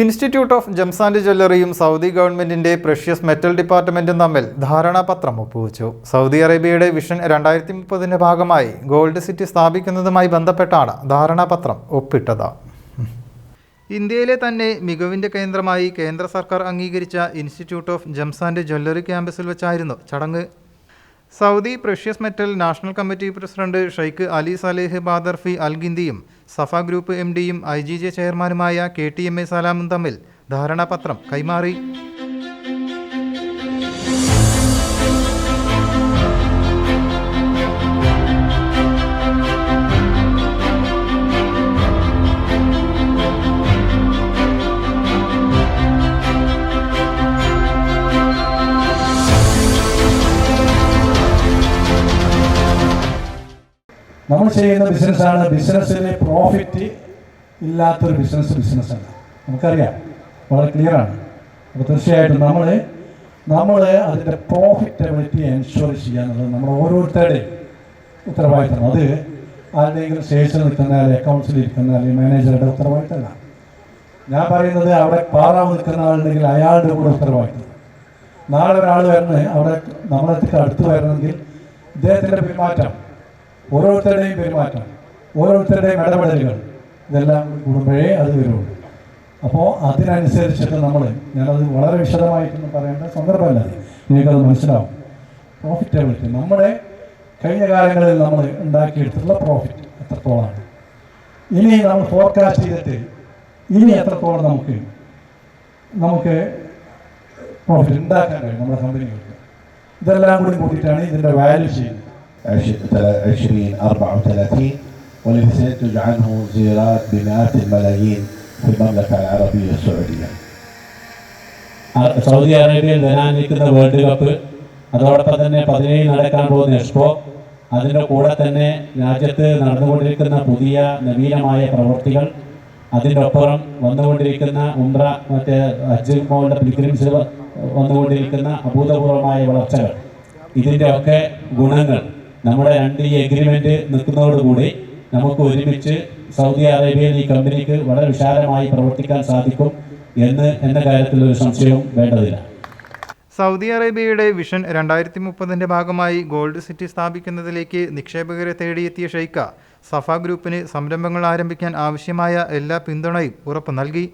Institute of gems and ജ്വല്ലറിയും Saudi ഗവൺമെന്റിന്റെ precious metal ഡിപ്പാർട്ട്മെന്റും തമ്മിൽ ധാരണാപത്രം ഒപ്പുവെച്ചു. സൗദി അറേബ്യയുടെ വിഷൻ രണ്ടായിരത്തി മുപ്പതിന്റെ ഭാഗമായി ഗോൾഡ് സിറ്റി സ്ഥാപിക്കുന്നതുമായി ബന്ധപ്പെട്ടാണ് ധാരണാപത്രം ഒപ്പിട്ടത്. ഇന്ത്യയിലെ തന്നെ മികവിന്റെ കേന്ദ്രമായി കേന്ദ്ര സർക്കാർ അംഗീകരിച്ച institute of gems and jewellery ക്യാമ്പസിൽ വെച്ചായിരുന്നു ചടങ്ങ്. Saudi precious metal national committee president Sheikh Ali Saleh Badarfi Al ഗിന്ദിയും Safa group M ഡിയും ഐ ജി ജെ ചെയർമാനുമായ കെ ടി എം എ സലാമും തമ്മിൽ ധാരണാപത്രം കൈമാറി. നമ്മൾ ചെയ്യുന്ന ബിസിനസ്സാണ് ബിസിനസ്സിൽ പ്രോഫിറ്റ് ഇല്ലാത്തൊരു ബിസിനസ് ബിസിനസ്സല്ല നമുക്കറിയാം. വളരെ ക്ലിയറാണ് അപ്പോൾ തീർച്ചയായിട്ടും നമ്മൾ നമ്മൾ അതിന്റെ പ്രോഫിറ്റബിലിറ്റി എൻഷുർ ചെയ്യാനുള്ളത് നമ്മൾ ഓരോരുത്തരുടെയും ഉത്തരവാദിത്തം. അത് ആരുടെയെങ്കിലും സ്റ്റേജിൽ നിൽക്കുന്ന അല്ലെങ്കിൽ അക്കൗണ്ട്സിൽ ഇരിക്കുന്ന അല്ലെങ്കിൽ മാനേജറുടെ ഉത്തരവാദിത്തമല്ല. ഞാൻ പറയുന്നത് അവിടെ പാറാവ് നിൽക്കുന്ന ആളുണ്ടെങ്കിൽ അയാളുടെ കൂടെ ഉത്തരവാദിത്തം. നാളെ ഒരാൾ വരുന്നത് അവിടെ നമ്മളെ അടുത്ത് വരണമെങ്കിൽ ഇദ്ദേഹത്തിന്റെ പെരുമാറ്റം ഓരോരുത്തരുടെയും പെരുമാറ്റം ഓരോരുത്തരുടെയും ഇടപെടലുകൾ ഇതെല്ലാം കൂടുമ്പോഴേ അത് വരുള്ളൂ. അപ്പോൾ അതിനനുസരിച്ചിട്ട് നമ്മൾ ഞാനത് വളരെ വിശദമായിട്ടൊന്നും പറയേണ്ട സന്ദർഭമല്ല. നിങ്ങൾക്കത് മനസ്സിലാവും. പ്രോഫിറ്റബിലിറ്റി നമ്മുടെ കഴിഞ്ഞ കാലങ്ങളിൽ നമ്മൾ ഉണ്ടാക്കിയെടുത്തിട്ടുള്ള പ്രോഫിറ്റ് എത്രത്തോളമാണ് ഇനി നമ്മൾ ഫോർകാസ്റ്റ് ചെയ്തിട്ട് ഇനി എത്രത്തോളം നമുക്ക് നമുക്ക് പ്രോഫിറ്റ് ഉണ്ടാക്കാൻ കഴിയും നമ്മുടെ കമ്പനികൾക്ക് ഇതെല്ലാം കൂടി കൂട്ടിയിട്ടാണ് ഇതിന്റെ വാല്യൂ ചെയ്യുന്നത്. عشرين أربعة وثلاثين والذي سينتج عنه زيارات بمئات الملايين في المملكة العربية السعودية അ- സൗദി അറേബ്യയിൽ വരാനിരിക്കുന്ന വേൾഡ് കപ്പ് അതോടൊപ്പം തന്നെ പതിനേഴ് നടക്കാൻ പോകുന്ന എക്സ്പോ അതിൻ്റെ കൂടെ തന്നെ രാജ്യത്ത് നടന്നുകൊണ്ടിരിക്കുന്ന പുതിയ നവീനമായ പ്രവൃത്തികൾ അതിൻ്റെ ഒപ്പം വന്നുകൊണ്ടിരിക്കുന്ന ഉംറ മറ്റേ ഹജ്ജ് മോളുടെ പിലിഗ്രിംസിൽ വന്നുകൊണ്ടിരിക്കുന്ന അഭൂതപൂർവമായ വളർച്ചകൾ ഇതിൻ്റെ ഒക്കെ ഗുണങ്ങൾ നമ്മുടെ രണ്ട് ഈ എഗ്രിമെന്റ് നിൽക്കുന്നതോടുകൂടി നമുക്ക് ഒരുമിച്ച് സൗദി അറേബ്യയിൽ ഈ കമ്പനിക്ക് വളരെ വിശാലമായി പ്രവർത്തിക്കാൻ സാധിക്കും എന്ന് എന്ന കാര്യത്തിൽ ഒരു സംശയവും വേണ്ടതില്ല. സൗദി അറേബ്യയുടെ വിഷൻ രണ്ടായിരത്തി മുപ്പതിന്റെ ഭാഗമായി ഗോൾഡ് സിറ്റി സ്ഥാപിക്കുന്നതിലേക്ക് നിക്ഷേപകരെ തേടിയെത്തിയ ഷെയ്ക്ക സഫ ഗ്രൂപ്പിന് സംരംഭങ്ങൾ ആരംഭിക്കാൻ ആവശ്യമായ എല്ലാ പിന്തുണയും ഉറപ്പു നൽകി.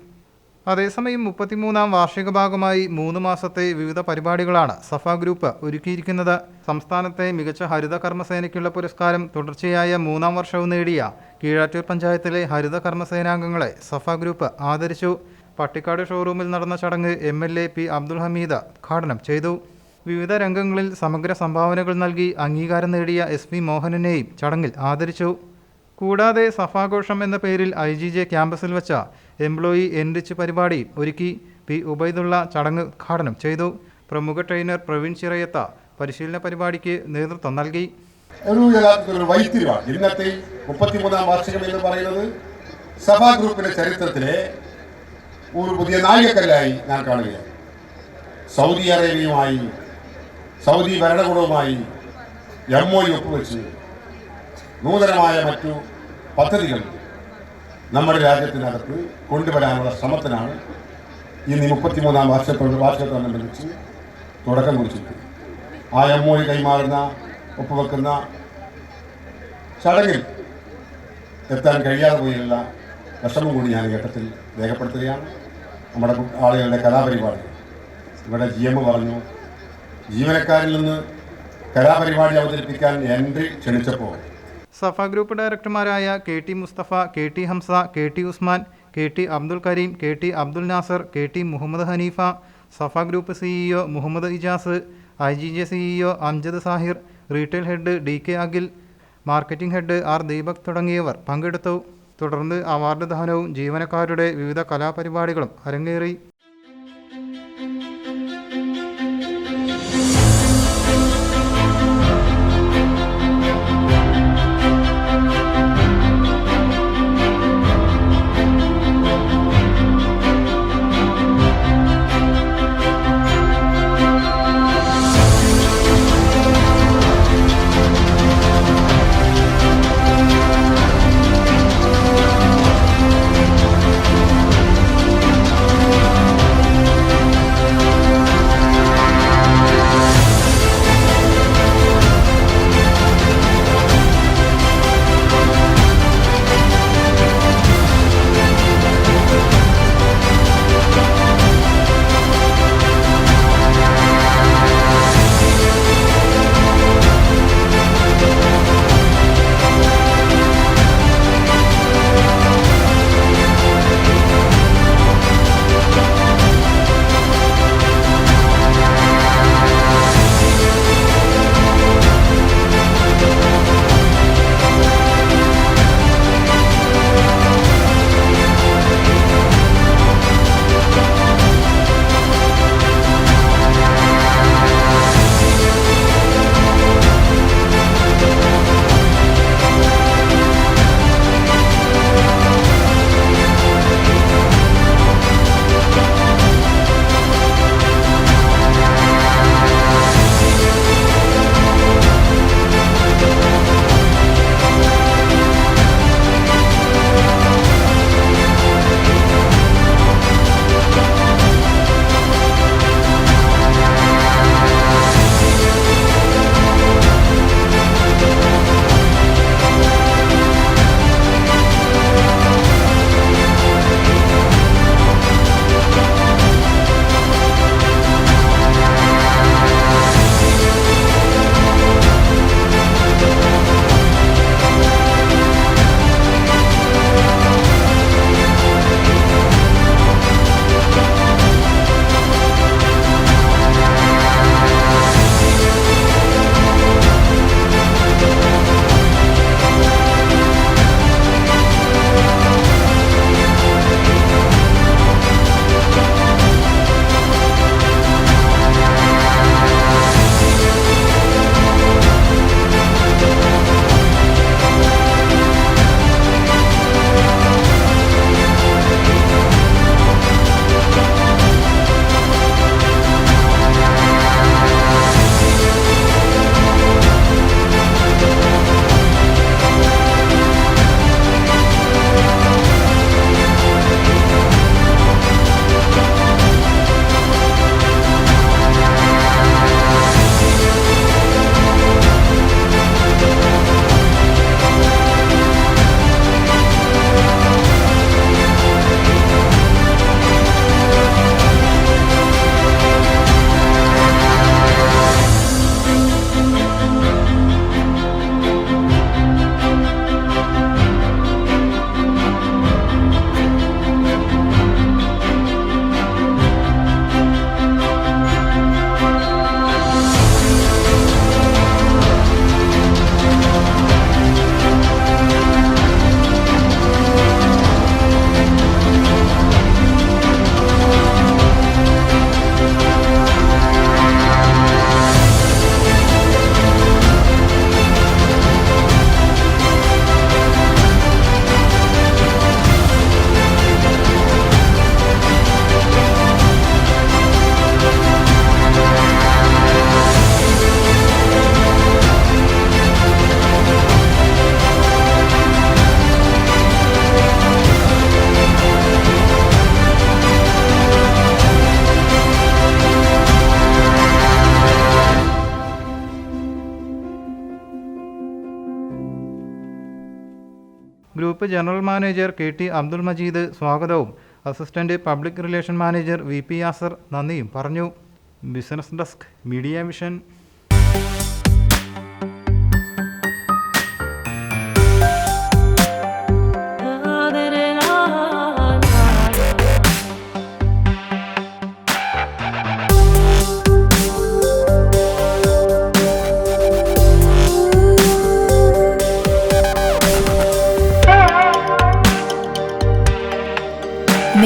അതേസമയം മുപ്പത്തിമൂന്നാം വാർഷിക ഭാഗമായി മൂന്ന് മാസത്തെ വിവിധ പരിപാടികളാണ് സഫ ഗ്രൂപ്പ് ഒരുക്കിയിരിക്കുന്നത്. സംസ്ഥാനത്തെ മികച്ച ഹരിത കർമ്മസേനയ്ക്കുള്ള പുരസ്കാരം തുടർച്ചയായ മൂന്നാം വർഷവും നേടിയ കീഴാറ്റൂർ പഞ്ചായത്തിലെ ഹരിത കർമ്മസേനാംഗങ്ങളെ സഫ ഗ്രൂപ്പ് ആദരിച്ചു. പട്ടിക്കാട് ഷോറൂമിൽ നടന്ന ചടങ്ങ് M L A P Abdul Hameed ഉദ്ഘാടനം ചെയ്തു. വിവിധ രംഗങ്ങളിൽ സമഗ്ര സംഭാവനകൾ നൽകി അംഗീകാരം നേടിയ എസ് പി മോഹനനെയും ചടങ്ങിൽ ആദരിച്ചു. കൂടാതെ സഫാഘോഷം എന്ന പേരിൽ ഐ ജി ജെ ക്യാമ്പസിൽ വെച്ച എംപ്ലോയി എൻറിച്ച് പരിപാടി ഒരുക്കി പി ഉബൈദുള്ള ചടങ്ങ് ഉദ്ഘാടനം ചെയ്തു. പ്രമുഖ ട്രെയിനർ പ്രവീൺ ചിറയത്ത പരിശീലന പരിപാടിക്ക് നേതൃത്വം നൽകി. ഒരു യഥാർത്ഥത്തിൽ വൈത്തിരിവാണ് ഇന്നത്തെ മുപ്പത്തിമൂന്നാം വാർഷികം എന്ന് പറയുന്നത് സഭാ ഗ്രൂപ്പിന്റെ ചരിത്രത്തിലെ ഒരു പുതിയ നാഴികക്കല്ലായി ഞാൻ കാണുകയാണ്. സൗദി അറേബ്യയുമായി സൗദി ഭരണകൂടവുമായി എം ഒ ഒപ്പുവെച്ച് നൂതനമായ മറ്റു പദ്ധതികൾ നമ്മുടെ രാജ്യത്തിനകത്ത് കൊണ്ടുവരാനുള്ള ശ്രമത്തിനാണ് ഇന്ന് ഈ വാർഷിക വർഷത്തോട് വാർഷികത്തോടനുബന്ധിച്ച് തുടക്കം കുറിച്ചിരിക്കുന്നത്. ആ എം ഒ കൈമാറുന്ന ഒപ്പുവെക്കുന്ന ചടങ്ങിൽ എത്താൻ കഴിയാതെ പോയുള്ള വിഷമം കൂടി ഞാൻ ഘട്ടത്തിൽ രേഖപ്പെടുത്തുകയാണ്. നമ്മുടെ ആളുകളുടെ കലാപരിപാടി. ഇവിടെ ജി എം പറഞ്ഞു ജീവനക്കാരിൽ നിന്ന് കലാപരിപാടി അവതരിപ്പിക്കാൻ എൻട്രി ക്ഷണിച്ചപ്പോൾ Safa group ഡയറക്ടർമാരായ K T Mustafa K T Hamza K T Usman K T Abdul Kareem K T Abdul Nasar K T Muhammad Hanifa Safa group CEO Muhammad Ijas I G J CEO Amjad Sahir retail head D K Akhil marketing head R Deepak തുടങ്ങിയവർ പങ്കെടുത്തു. തുടർന്ന് award ദാനവും ജീവനക്കാരുടെ വിവിധ കലാപരിപാടികളും അരങ്ങേറി. Group general manager K T Abdul Majeed സ്വാഗതവും. Assistant public relation manager V P Yasar നന്ദിയും പറഞ്ഞു. Business desk media vision